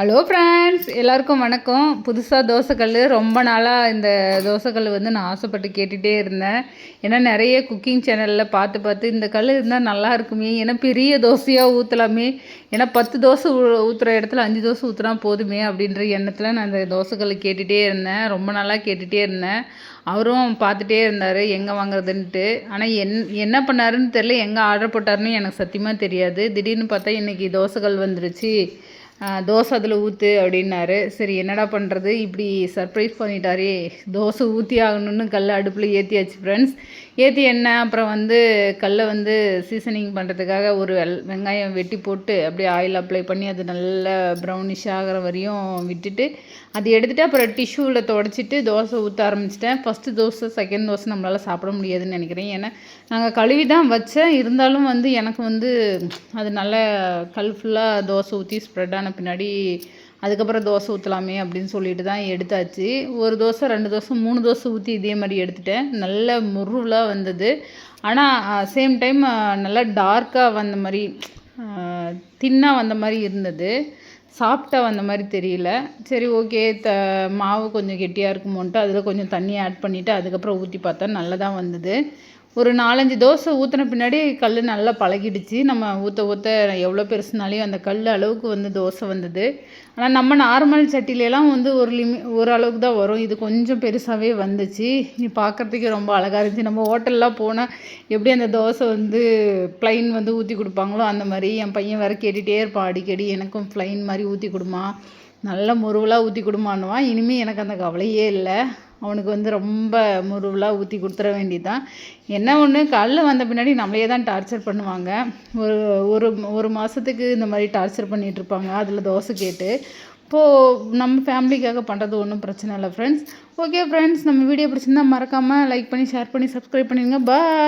Hello friends எல்லாருக்கும் வணக்கம். புதுசாக தோசைக்கல் ரொம்ப நாளாக இந்த தோசைக்கல் வந்து நான் ஆசைப்பட்டு கேட்டுகிட்டே இருந்தேன். ஏன்னா நிறைய குக்கிங் சேனலில் பார்த்து பார்த்து இந்த கல் இருந்தால் நல்லா இருக்குமே. ஏன்னா பெரிய தோசையாக ஊற்றலாமே ஏன்னா பத்து தோசை ஊற்றுற இடத்துல அஞ்சு தோசை ஊற்றுனா போதுமே அப்படின்ற எண்ணத்தில் நான் இந்த தோசைக்கல் கேட்டுகிட்டே இருந்தேன். ரொம்ப நாளாக கேட்டுகிட்டே இருந்தேன். அவரும் பார்த்துட்டே இருந்தார் எங்கே வாங்குறதுன்ட்டு ஆனால் என் என்ன பண்ணாருன்னு தெரில எங்கே ஆர்டர் போட்டாருன்னு எனக்கு சத்தியமாக தெரியாது. திடீர்னு பார்த்தா இன்றைக்கி தோசைக்கல் வந்துருச்சு. தோசை அதில் ஊற்று அப்படின்னாரு. சரி என்னடா பண்ணுறது இப்படி சர்ப்ரைஸ் பண்ணிட்டாரே. தோசை ஊற்றி ஆகணும்னு கல் அடுப்பில் ஏற்றியாச்சு ஃப்ரெண்ட்ஸ் ஏற்றி என்ன? அப்புறம் வந்து கல்லை வந்து சீசனிங் பண்ணுறதுக்காக ஒரு வெங்காயம் வெட்டி போட்டு அப்படியே ஆயில் அப்ளை பண்ணி அது நல்லா ப்ரௌனிஷ் ஆகிற வரையும் விட்டுட்டு அது எடுத்துகிட்டு அப்புறம் டிஷ்யூவில் தொடச்சிட்டு தோசை ஊற்ற ஆரம்பிச்சிட்டேன். ஃபஸ்ட்டு தோசை செகண்ட் தோசை நம்மளால் சாப்பிட முடியாதுன்னு நினைக்கிறேன். ஏன்னா நாங்கள் கழுவி தான் வச்சேன். இருந்தாலும் வந்து எனக்கு வந்து அது நல்ல கல் ஃபுல்லாக தோசை ஊற்றி ஸ்ப்ரெட் ஆன பின்னாடி அதுக்கப்புறம் தோசை ஊற்றலாமே அப்படின்னு சொல்லிட்டு தான் எடுத்தாச்சு. ஒரு தோசை ரெண்டு தோசை மூணு தோசை ஊற்றி இதே மாதிரி எடுத்துட்டேன். நல்ல முருவலாக வந்தது. ஆனால் சேம் டைம் நல்லா டார்க்காக வந்த மாதிரி தின்னாக வந்த மாதிரி இருந்தது. சாப்பிட்டா வந்த மாதிரி தெரியல. சரி ஓகே த மாவு கொஞ்சம் கெட்டியாக இருக்குமோன்ட்டு அதில் கொஞ்சம் தண்ணி ஆட் பண்ணிவிட்டு அதுக்கப்புறம் ஊற்றி பார்த்தா நல்லதாக வந்தது. ஒரு நாலஞ்சு தோசை ஊற்றின பின்னாடி கல் நல்லா பழகிடுச்சு. நம்ம ஊற்ற ஊற்ற எவ்வளோ பெருசுனாலையும் அந்த கல் அளவுக்கு வந்து தோசை வந்தது. ஆனால் நம்ம நார்மல் சட்டிலெலாம் வந்து ஒரு லிமி ஒரு அளவுக்கு தான் வரும். இது கொஞ்சம் பெருசாகவே வந்துச்சு. நீ பார்க்குறதுக்கே ரொம்ப அழகாக இருந்துச்சு. நம்ம ஹோட்டல்லாம் போனால் எப்படி அந்த தோசை வந்து ப்ளைன் வந்து ஊற்றி கொடுப்பாங்களோ அந்த மாதிரி என் பையன் வேறு கேட்டுகிட்டே இருப்பான். அடிக்கடி எனக்கும் ப்ளைன் மாதிரி ஊற்றி கொடுமா நல்ல முருவலாக ஊற்றி கொடுமான்னுவான் இனிமேல் எனக்கு அந்த கவலையே இல்லை. அவனுக்கு வந்து ரொம்ப முருவலாக ஊற்றி கொடுத்துட வேண்டியதான் என்ன ஒன்று காலைல வந்த பின்னாடி நம்மளே தான் டார்ச்சர் பண்ணுவாங்க. ஒரு ஒரு ஒரு மாதத்துக்கு இந்த மாதிரி டார்ச்சர் பண்ணிகிட்ருப்பாங்க அதில் தோசை கேட்டு. இப்போது நம்ம ஃபேமிலிக்காக பண்ணுறது ஒன்றும் பிரச்சனை இல்லை ஃப்ரெண்ட்ஸ் ஓகே ஃப்ரெண்ட்ஸ் நம்ம வீடியோ பிடிச்சிருந்தா மறக்காமல் லைக் பண்ணி ஷேர் பண்ணி சப்ஸ்கிரைப் பண்ணிடுங்க பாய்